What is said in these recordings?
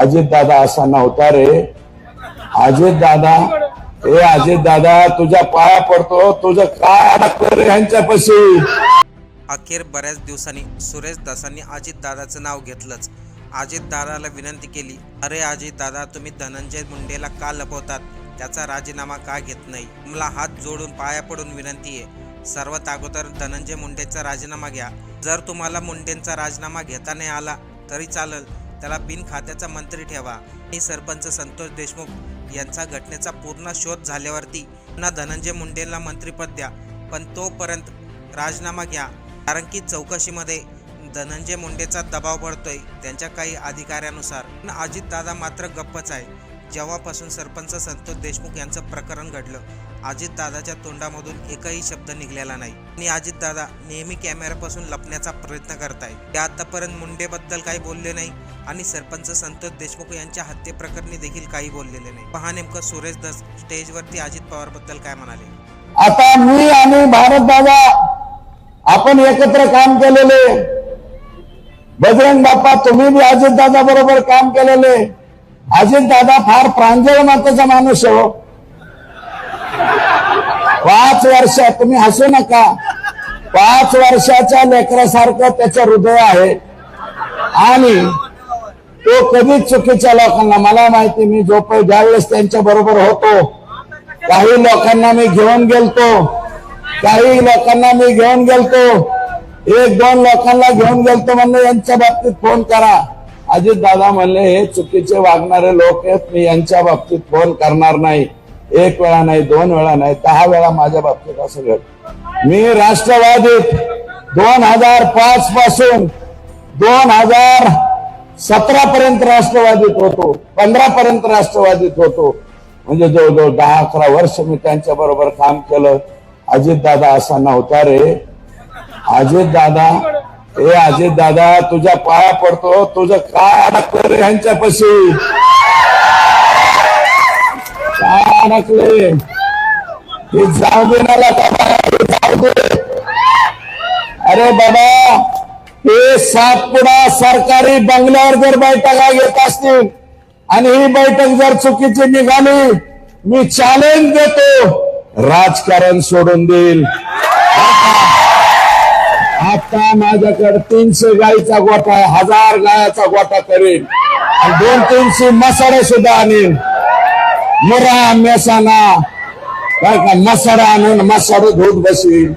अजित दादा असा नव्हता रे. अजित दादा हे अजित दादा तुझ्या पाया पडतो तुझं काय अडकलं रे ह्यांच्यापाशी? अखेर बऱ्याच दिवसांनी सुरेश दासांनी अजितदादाचं नाव घेतलंच. अजितदादाला विनंती केली अरे अजितदादा तुम्ही धनंजय मुंडेला का लपवतात? त्याचा राजीनामा का घेत नाही? मला हात जोडून पाया पडून विनंती आहे. सर्वात अगोदर धनंजय मुंडेचा राजीनामा घ्या. जर तुम्हाला मुंडेंचा राजीनामा घेता नाही आला तरी चालेल. त्याला बिन खात्याचा मंत्री ठेवा. आणि सरपंच संतोष देशमुख यांचा घटनेचा पूर्ण शोध झाल्यावरती पुन्हा धनंजय मुंडेंना मंत्रीपद द्या. पण तोपर्यंत राजीनामा घ्या. कारण की चौकशीमध्ये धनंजय मुंडेचा दबाव पडतोय त्यांच्या काही अधिकाऱ्यानुसार. पण अजितदादा मात्र गप्पच आहे. जेव्हापासून सरपंच संतोष देशमुख यांचं प्रकरण घडलं अजितदादाच्या तोंडामधून एकही शब्द निघलेला नाही. आणि अजितदादा नेहमी कॅमेऱ्यापासून लपण्याचा प्रयत्न करताय ते आतापर्यंत मुंडेबद्दल काही बोलले नाही आणि सरपंच संतोष देशमुख यांच्या हत्येप्रकरणी देखील काही बोललेले नाही. पहा नेमकं सुरेश दस स्टेजवरती अजित पवारबद्दल काय म्हणाले? आता मी आणि भारत दादा आपण एकत्र काम केलेले. बजरंग बाप्पा तुम्ही बी अजित दादा बरोबर काम केलेले. अजित दादा फार प्रांजळ माताचा माणूस आहे हो. पाच वर्ष तुम्ही हसू नका. पाच वर्षाच्या लेकरासारखं त्याचं हृदय आहे. आणि तो कधीच चुकीच्या लोकांना मला माहिती मी झोप ज्यावेळेस त्यांच्या बरोबर होतो काही लोकांना मी घेऊन गेलतो. काही लोकांना मी घेऊन गेलतो. एक दोन लोकांना घेऊन गेलतो म्हणलं यांच्या बाबतीत फोन करा. अजित दादा म्हणले हे चुकीचे वागणारे लोक आहेत मी यांच्या बाबतीत फोन करणार नाही. एक वेळा नाही दोन वेळा नाही दहा वेळा माझ्या बाबतीत असं घड मी राष्ट्रवादीत दोन हजार पाच पासून दोन हजार सतरा पर्यंत राष्ट्रवादीत होतो पंधरा पर्यंत राष्ट्रवादीत होतो. म्हणजे जवळजवळ दहा अकरा वर्ष मी त्यांच्या बरोबर काम केलं. अजित दादा असा नव्हता रे. अजित दादा हे अजित दादा तुझ्या पाया पडतो तुझं काय अडकलं रे ह्यांच्यापाशी? काय अडकले हे जाऊ दे मला जाऊ दे अरे बाबा हे सातपुडा सरकारी बंगल्यावर जर बैठका घेत असतील आणि ही बैठक जर चुकीची निघाली मी चॅलेंज देतो. राजकारण सोडून देईल. आता माझ्याकडे तीनशे गाईचा गोठा हजार गायाचा गोठा करेन. आणि दोन तीनशे मसाडे सुद्धा आणीन. मुरा मेसाना बर का मसाडा आणून मसाडे धूत बसेल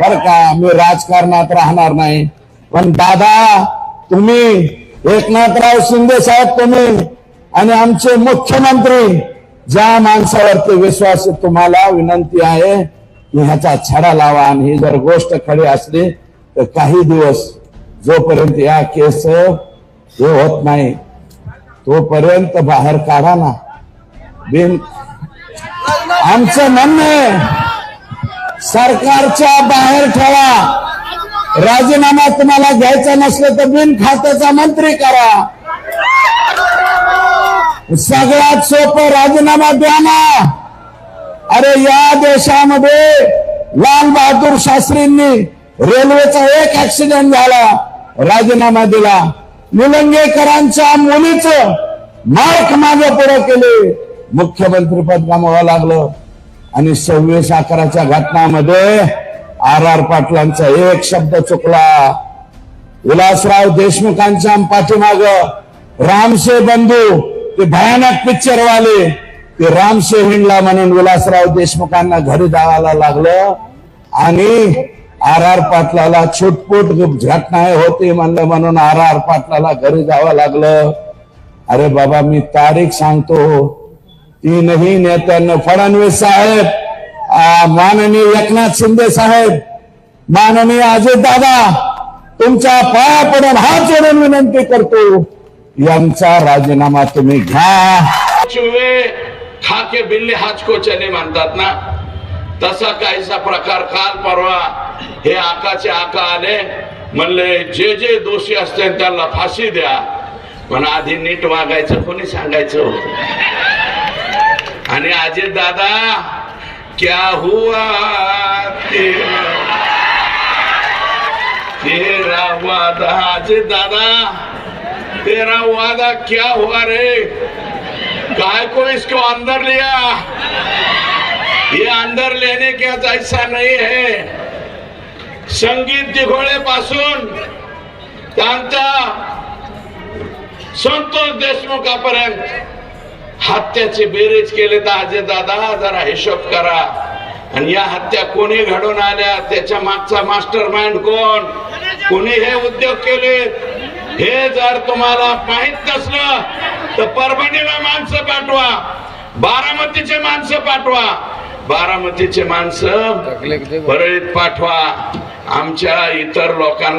बर का मी राजकारणात राहणार नाही. पण दादा तुम्ही एकनाथराव शिंदे साहेब तुम्ही आणि आमचे मुख्यमंत्री ज्या माणसावरती विश्वास तुम्हाला विनंती आहे की ह्याचा छडा लावा. आणि ही जर गोष्ट खरी असली तर काही दिवस जोपर्यंत या केस हे होत नाही तोपर्यंत बाहेर काढा ना. बिन आमचं म्हणणं आहे सरकारच्या बाहेर ठेवा. राजीनामा तुम्हाला घ्यायचा नसलं तर बिन खात्याचा मंत्री करा. सगळ्यात सोपं राजीनामा द्या ना. अरे या देशामध्ये लाल बहादूर शास्त्रींनी रेल्वेचा एक ऍक्सिडेंट झाला. राजीनामा दिला. निलंगेकरांच्या मुलीचं मार्क मागे पुढे केले. मुख्यमंत्री पद गमावं लागलं. आणि सव्वीस अकराच्या घटनामध्ये आर आर पाटलांचा एक शब्द चुकला. विलासराव देशमुखांच्या पाठीमाग रामशे बंधू ते भयानक पिक्चर वाले. ते रामसे हिंडला म्हणून विलासराव देशमुखांना घरी जावायला लागलं. आणि आर आर पाटलाला छुटपूट घटना होती म्हणलं म्हणून आर आर पाटलाला घरी जावं लागलं. अरे बाबा मी तारीख सांगतो. तीनही नेत्यांना फडणवीस साहेब माननीय एकनाथ शिंदे साहेब माननीय अजित दादा तुमच्या पाया पडून हात जोडून विनंती करतो यांचा राजीनामा तुम्ही घ्या. खाके बिल्ले हाच म्हणतात ना? तसा काहीसा प्रकार काल परवा हे आकाचे आका आले म्हणले जे जे दोषी असते त्यांना फाशी द्या. पण आधी नीट वागायचं कोणी सांगायचं? अजित दादा क्या हुआ तेरा? तेरा वादा अजित दादा तेरा वादा क्या हुआ रे? काय को इसको अंदर लिया? ये अंदर लेने का ऐसा नहीं है। संगीत दिघोळे पासून त्यांचा संतोष देशमुखापर्यंत हत्याचे बेरीज केले तर अजय दादा जरा हिशोब करा. आणि या हत्या कोणी घडून आल्या? त्याच्या मागचा मास्टर माइंड कोण? कोणी हे उद्योग केले? हे जर तुम्हाला माहीत नसलं तर परभणीला माणसं पाठवा. बारामतीचे माणसं पाठवा. बारामतीचे माणसं परळीत पाठवा. आमच्या इतर लोकांना